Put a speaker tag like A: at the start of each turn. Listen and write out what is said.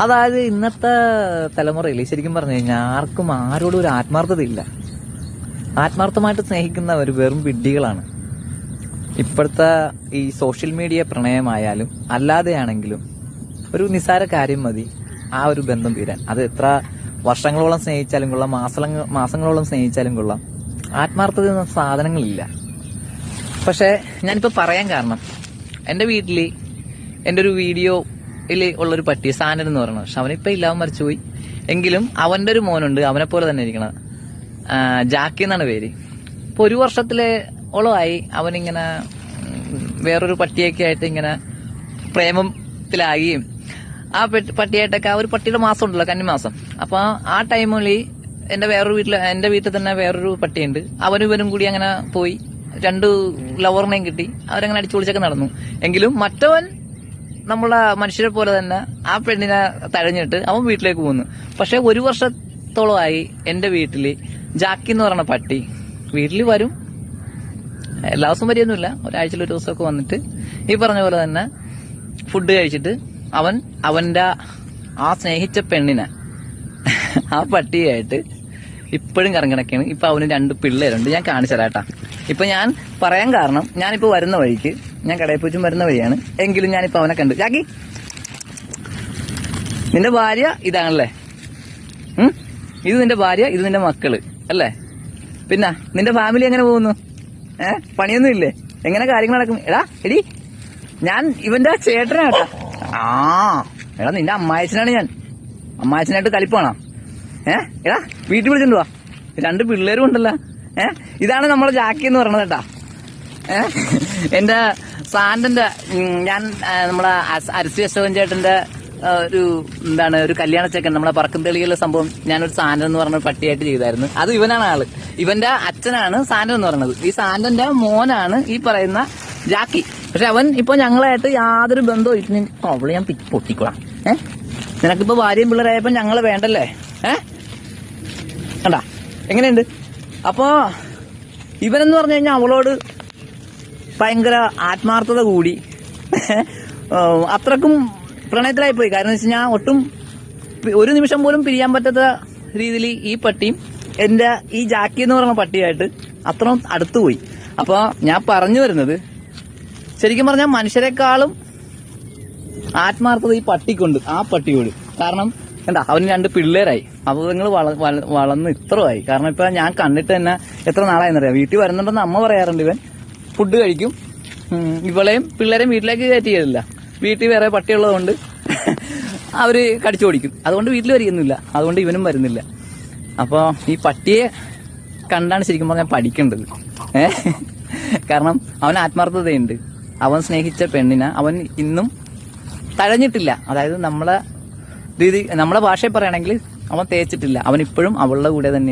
A: അതായത് ഇന്നത്തെ തലമുറയിൽ ശരിക്കും പറഞ്ഞു കഴിഞ്ഞാൽ ആർക്കും ആരോടും ഒരു ആത്മാർത്ഥതയില്ല. ആത്മാർത്ഥമായിട്ട് സ്നേഹിക്കുന്ന ഒരു വെറും വിഡ്ഢികളാണ്. ഇപ്പോഴത്തെ ഈ സോഷ്യൽ മീഡിയ പ്രണയമായാലും അല്ലാതെയാണെങ്കിലും ഒരു നിസാര കാര്യം മതി. ആ ഒരു ബന്ധം തീരാൻ. അത് എത്ര വർഷങ്ങളോളം സ്നേഹിച്ചാലും കൊള്ളാം മാസങ്ങളോളം സ്നേഹിച്ചാലും കൊള്ളാം. ആത്മാർത്ഥത എന്ന സാധനങ്ങളില്ല. പക്ഷേ ഞാനിപ്പോൾ പറയാൻ കാരണം എന്റെ വീട്ടിൽ എന്റെ ഒരു വീഡിയോയിൽ ഉള്ളൊരു പട്ടി സാനൻ എന്ന് പറയുന്നത് പക്ഷെ അവനിപ്പോ ഇല്ല അവൻ മരിച്ചുപോയി. എങ്കിലും അവന്റെ ഒരു മോനുണ്ട് അവനെ പോലെ തന്നെ ഇരിക്കണത്. ജാക്കി എന്നാണ് പേര്. ഇപ്പൊ ഒരു വർഷത്തിലെ ഓളമായി അവനിങ്ങനെ വേറൊരു പട്ടിയൊക്കെ ആയിട്ട് ഇങ്ങനെ പ്രേമത്തിലാകുകയും. ആ പെട്ട് പട്ടിയായിട്ടൊക്കെ ആ ഒരു പട്ടിയുടെ മാസം ഉണ്ടല്ലോ കന്നിമാസം. അപ്പൊ ആ ടൈമിൽ എന്റെ വേറൊരു വീട്ടിൽ എന്റെ വീട്ടിൽ തന്നെ വേറൊരു പട്ടിയുണ്ട്. അവനും ഇവനും കൂടി അങ്ങനെ പോയി. രണ്ട് ലവറിനെയും കിട്ടി. അവരങ്ങനെ അടിച്ചു പൊളിച്ചൊക്കെ നടന്നു. എങ്കിലും മറ്റവൻ നമ്മളെ മനുഷ്യരെ പോലെ തന്നെ ആ പെണ്ണിനെ തഴഞ്ഞിട്ട് അവൻ വീട്ടിലേക്ക് പോകുന്നു പക്ഷെ ഒരു വർഷത്തോളമായി എന്റെ വീട്ടിൽ ജാക്കി എന്ന് പറയുന്ന പട്ടി വീട്ടിൽ വരും. എല്ലാ ദിവസവും വരികയൊന്നുമില്ല. ഒരാഴ്ചയിൽ ഒരു ദിവസമൊക്കെ വന്നിട്ട് ഈ പറഞ്ഞ പോലെ തന്നെ ഫുഡ് കഴിച്ചിട്ട് അവൻ അവന്റെ ആ സ്നേഹിച്ച പെണ്ണിനെ ആ പട്ടിയായിട്ട് ഇപ്പോഴും കറങ്ങിടക്കാണ് ഇപ്പൊ അവന് രണ്ട് പിള്ളേരുണ്ട്. ഞാൻ കാണിച്ചു ഇപ്പൊ ഞാൻ പറയാൻ കാരണം ഞാനിപ്പോ വരുന്ന വഴിക്ക് ഞാൻ കടയപ്പൂച്ചും വരുന്ന വഴിയാണ്. എങ്കിലും ഞാനിപ്പോ അവനെ കണ്ടു. ചാക്കി നിന്റെ ഭാര്യ ഇതാണല്ലേ? ഇത് നിന്റെ ഭാര്യ ഇത് നിന്റെ മക്കൾ അല്ലേ? പിന്നെ നിന്റെ ഫാമിലി എങ്ങനെ പോകുന്നു? ഏ? പണിയൊന്നും ഇല്ലേ? എങ്ങനെ കാര്യങ്ങൾ നടക്കും? എടാ എടി ഞാൻ ഇവന്റെ ചേട്ടനാ ആ എടാ നിന്റെ അമ്മായച്ചനാണ് ഞാൻ. അമ്മായച്ചനായിട്ട് കലിപ്പാണോ ഏ? എടാ വീട്ടിൽ വിളിച്ചിട്ടുണ്ടോ രണ്ട് പിള്ളേരും ഉണ്ടല്ലോ. ഏ? ഇതാണ് നമ്മളെ ജാക്കി എന്ന് പറയണത് കേട്ടാ. ഏഹ് എന്റെ സാന്റിന്റെ ഞാൻ നമ്മളെ അരിസി അശോകൻ ചേട്ടന്റെ ഒരു എന്താണ് ഒരു കല്യാണ ചെക്കൻ നമ്മളെ പറക്കും തെളിയുള്ള സംഭവം ഞാനൊരു സാന്റൻ എന്ന് പറഞ്ഞ പട്ടിയായിട്ട് ചെയ്തായിരുന്നു. അത് ഇവനാണ് ആൾ. ഇവന്റെ അച്ഛനാണ് സാന്റൻ എന്ന് പറയുന്നത് ഈ സാന്റന്റെ മോനാണ് ഈ പറയുന്ന ജാക്കി. പക്ഷെ അവൻ ഇപ്പൊ ഞങ്ങളായിട്ട് യാതൊരു ബന്ധവും ഇല്ല. അവൾ ഞാൻ പൊട്ടിക്കോളാം. ഏ? നിനക്കിപ്പോ ഭാര്യയും പിള്ളേരായപ്പോ ഞങ്ങൾ വേണ്ടല്ലേ? ഏ? കണ്ടാ? എങ്ങനെയുണ്ട്? അപ്പോ ഇവനെന്ന് പറഞ്ഞു കഴിഞ്ഞാൽ അവളോട് ഭയങ്കര ആത്മാർത്ഥത കൂടി. അത്രക്കും പ്രണയത്തിലായി പോയി. കാരണം വെച്ച് കഴിഞ്ഞാൽ ഒട്ടും ഒരു നിമിഷം പോലും പിരിയാൻ പറ്റാത്ത രീതിയിൽ ഈ പട്ടിയും എന്റെ ഈ ജാക്കി എന്ന് പറയുന്ന പട്ടിയായിട്ട് അത്രയും അടുത്തു പോയി. അപ്പൊ ഞാൻ പറഞ്ഞു വരുന്നത് ശരിക്കും പറഞ്ഞാൽ മനുഷ്യരെക്കാളും ആത്മാർത്ഥത ഈ പട്ടിക്കുണ്ട് ആ പട്ടിയോട്. കാരണം എന്താ അവന് രണ്ട് പിള്ളേരായി. വള വള- വളർന്ന് ഇത്രയായി കാരണം ഇപ്പൊ ഞാൻ കണ്ടിട്ട് തന്നെ എത്ര നാളായെന്നറിയാം. വീട്ടിൽ വരുന്നുണ്ടെന്ന് അമ്മ പറയാറുണ്ട് ഇവൻ. ഫുഡ് കഴിക്കും. ഇവളെയും പിള്ളേരെയും വീട്ടിലേക്ക് കയറ്റിയതില്ല വീട്ടിൽ വേറെ പട്ടിയുള്ളതുകൊണ്ട് അവർ കടിച്ചു ഓടിക്കും അതുകൊണ്ട് വീട്ടിൽ വരികയൊന്നുമില്ല. അതുകൊണ്ട് ഇവനും വരുന്നില്ല. അപ്പോൾ ഈ പട്ടിയെ കണ്ടാണ് ശരിക്കും പറഞ്ഞാൽ പഠിക്കേണ്ടത്. ഏ? കാരണം അവൻ ആത്മാർത്ഥതയുണ്ട്. അവൻ സ്നേഹിച്ച പെണ്ണിനെ അവൻ ഇന്നും തഴഞ്ഞിട്ടില്ല. അതായത് നമ്മളെ രീതി നമ്മളെ ഭാഷയിൽ പറയുകയാണെങ്കിൽ അവൻ തേച്ചിട്ടില്ല. അവൻ ഇപ്പോഴും അവളുടെ കൂടെ തന്നെ